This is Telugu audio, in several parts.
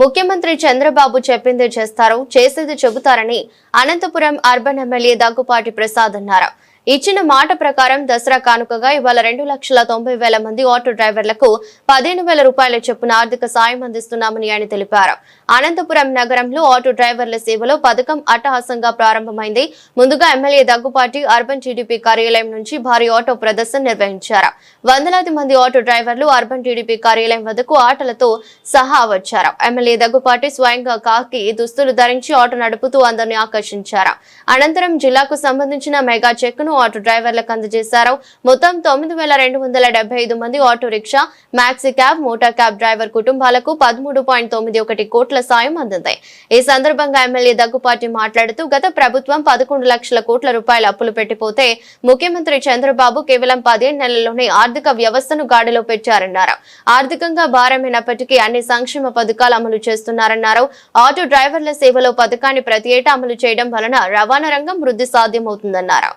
ముఖ్యమంత్రి చంద్రబాబు చెప్పింది చేస్తారు చేసేది చెబుతారని అనంతపురం అర్బన్ ఎమ్మెల్యే దగ్గుపాటి ప్రసాద్ అన్నారు. ఇచ్చిన మాట ప్రకారం దసరా కానుకగా ఇవాళ రెండు లక్షల తొంభై వేల మంది ఆటో డ్రైవర్లకు పదిహేను వేల రూపాయల చొప్పున ఆర్థిక సాయం అందిస్తున్నామని ఆయన తెలిపారు. అనంతపురం నగరంలో ఆటో డ్రైవర్ల సేవలో పథకం అట్టహాసంగా ప్రారంభమైంది. ముందుగా ఎమ్మెల్యే దగ్గుపాటి అర్బన్ టీడీపీ కార్యాలయం నుంచి భారీ ఆటో ప్రదర్శన నిర్వహించారు. వందలాది మంది ఆటో డ్రైవర్లు అర్బన్ టీడీపీ కార్యాలయం వద్దకు ఆటలతో సహా వచ్చారు. ఎమ్మెల్యే దగ్గుపాటి స్వయంగా కాకి దుస్తులు ధరించి ఆటో నడుపుతూ అందరిని ఆకర్షించారు. అనంతరం జిల్లాకు సంబంధించిన మెగా చెక్ను ను ఆటో డ్రైవర్లకు అందజేశారు. మొత్తం తొమ్మిది వేల రెండు వందల ఐదు మంది auto rickshaw maxi cab motor cab driver కుటుంబాలకు పదమూడు పాయింట్ తొమ్మిది ఒకటి కోట్ల సాయం అందింది. ఈ సందర్భంగా ఎమ్మెల్యే దగ్గుపాటి మాట్లాడుతూ గత ప్రభుత్వం పదకొండు లక్షల కోట్ల రూపాయల అప్పులు పెట్టిపోతే ముఖ్యమంత్రి చంద్రబాబు కేవలం పదిహేను నెలల్లోనే ఆర్థిక వ్యవస్థను గాడిలో పెట్టారన్నారు. ఆర్థికంగా భారమైనప్పటికీ అన్ని సంక్షేమ పథకాలు అమలు చేస్తున్నారన్నారు. ఆటో డ్రైవర్ల సేవలో పథకాన్ని ప్రతి ఏటా అమలు చేయడం వలన రవాణా రంగం వృద్ధి సాధ్యమవుతుందన్నారు.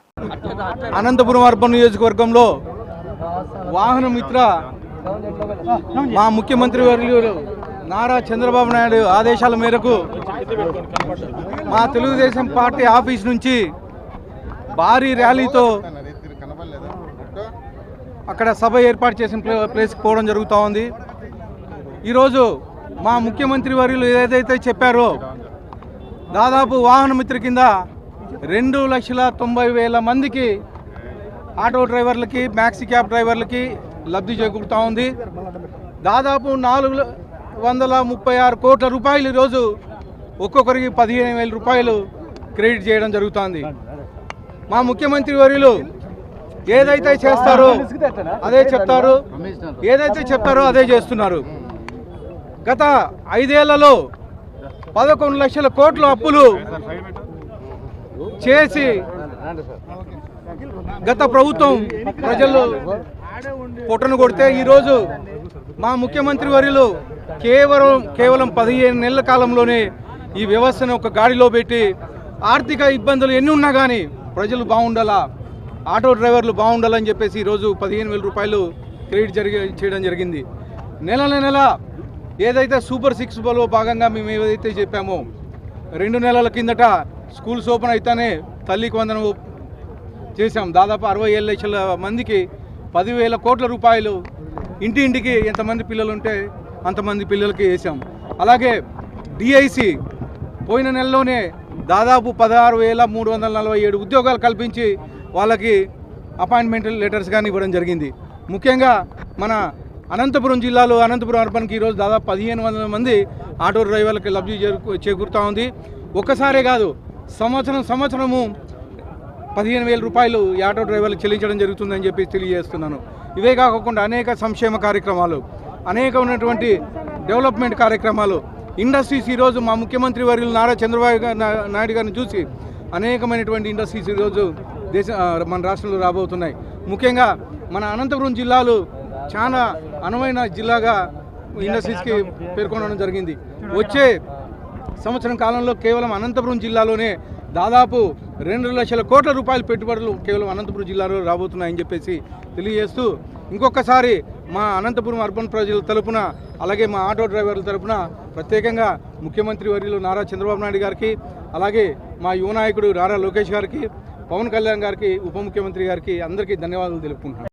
అనంతపురం అర్బన్ నియోజకవర్గంలో వాహన మిత్ర మా ముఖ్యమంత్రి వర్యులు నారా చంద్రబాబు నాయుడు ఆదేశాల మేరకు మా తెలుగుదేశం పార్టీ ఆఫీస్ నుంచి భారీ ర్యాలీతో అక్కడ సభ ఏర్పాటు చేసిన ప్లే- ప్లేస్కి పోవడం జరుగుతూ ఉంది. ఈరోజు మా ముఖ్యమంత్రి వర్యులు ఏదైతే చెప్పారో దాదాపు వాహన మిత్ర కింద రెండు లక్షల తొంభై వేల మందికి ఆటో డ్రైవర్లకి మ్యాక్సీ క్యాబ్ డ్రైవర్లకి లబ్ధి చేకూరుతూ ఉంది. దాదాపు నాలుగు వందల ముప్పై ఆరు కోట్ల రూపాయలు ఈరోజు ఒక్కొక్కరికి పదిహేను వేల రూపాయలు క్రెడిట్ చేయడం జరుగుతోంది. మా ముఖ్యమంత్రి వర్యులు ఏదైతే చేస్తారో అదే చెప్తారు. ఏదైతే చెప్తారో అదే చేస్తున్నారు. గత ఐదేళ్ళలో పదకొండు లక్షల కోట్ల అప్పులు చేసి గత ప్రభుత్వం ప్రజలు పొట్టను కొడితే ఈరోజు మా ముఖ్యమంత్రి వర్యులు కేవలం కేవలం పదిహేను నెలల కాలంలోనే ఈ వ్యవస్థను ఒక గాడిలో పెట్టి ఆర్థిక ఇబ్బందులు ఎన్ని ఉన్నా కానీ ప్రజలు బాగుండాలా ఆటో డ్రైవర్లు బాగుండాలని చెప్పేసి ఈరోజు పదిహేను వేల రూపాయలు క్రెడిట్ జరిగి చేయడం జరిగింది. నెల నెల ఏదైతే సూపర్ సిక్స్ బలో భాగంగా మేము ఏదైతే చెప్పామో రెండు నెలల కిందట స్కూల్స్ ఓపెన్ అయితేనే తల్లికి వందనం చేశాం. దాదాపు అరవై ఏళ్ళ లక్షల మందికి పదివేల కోట్ల రూపాయలు ఇంటి ఇంటికి ఎంతమంది పిల్లలు ఉంటే అంతమంది పిల్లలకి వేసాం అలాగే డిఐసి పోయిన నెలలోనే దాదాపు పదహారు వేల మూడు వందల నలభై ఏడు ఉద్యోగాలు కల్పించి వాళ్ళకి అపాయింట్మెంట్ లెటర్స్ కానీ ఇవ్వడం జరిగింది. ముఖ్యంగా మన అనంతపురం జిల్లాలో అనంతపురం అర్బన్కి ఈరోజు దాదాపు పదిహేను వందల మంది ఆటో డ్రైవర్లకి లబ్ధి చేకూరుతూ ఉంది. ఒక్కసారే కాదు సంవత్సరం సంవత్సరము పదిహేను వేల రూపాయలు ఆటో డ్రైవర్లు చెల్లించడం జరుగుతుందని చెప్పి తెలియజేస్తున్నాను. ఇవే కాకుండా అనేక సంక్షేమ కార్యక్రమాలు అనేకమైనటువంటి డెవలప్మెంట్ కార్యక్రమాలు ఇండస్ట్రీస్ ఈరోజు మా ముఖ్యమంత్రి వర్యులు నారా చంద్రబాబు నాయుడు గారిని చూసి అనేకమైనటువంటి ఇండస్ట్రీస్ ఈరోజు దేశ మన రాష్ట్రంలో రాబోతున్నాయి. ముఖ్యంగా మన అనంతపురం జిల్లాలు చాలా అనువైన జిల్లాగా ఇండస్ట్రీస్కి పేర్కొనడం జరిగింది. వచ్చే సంవత్సరం కాలంలో కేవలం అనంతపురం జిల్లాలోనే దాదాపు రెండు లక్షల కోట్ల రూపాయల పెట్టుబడులు కేవలం అనంతపురం జిల్లాలో రాబోతున్నాయని చెప్పేసి తెలియజేస్తూ ఇంకొకసారి మా అనంతపురం అర్బన్ ప్రజల తరపున అలాగే మా ఆటో డ్రైవర్ల తరపున ప్రత్యేకంగా ముఖ్యమంత్రి వర్యులు నారా చంద్రబాబు నాయుడు గారికి అలాగే మా యువ నాయకుడు నారా లోకేష్ గారికి పవన్ కళ్యాణ్ గారికి ఉప ముఖ్యమంత్రి గారికి అందరికీ ధన్యవాదాలు తెలుపుకుంటున్నాను.